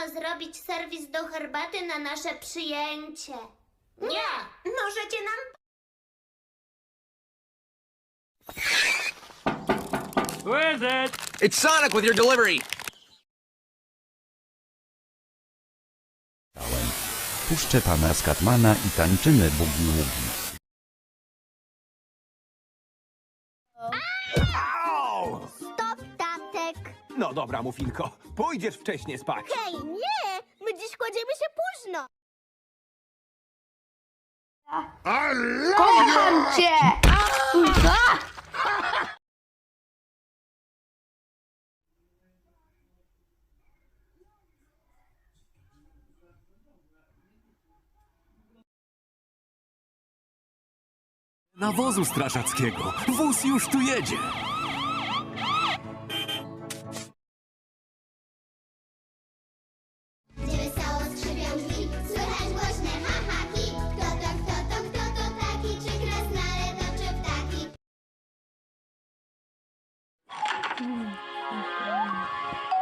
zrobić serwis do herbaty na nasze przyjęcie. Nie! Możecie nam Who is it? It's Sonic with your delivery. Puszczę pana Skatmana i tańczymy! Stop, tatek! No dobra, Muffinko, pójdziesz wcześniej spać. Hej, nie! My dziś kładziemy się późno. Kocham cię! Nawozu strażackiego. Wóz już tu jedzie. Mm-hmm.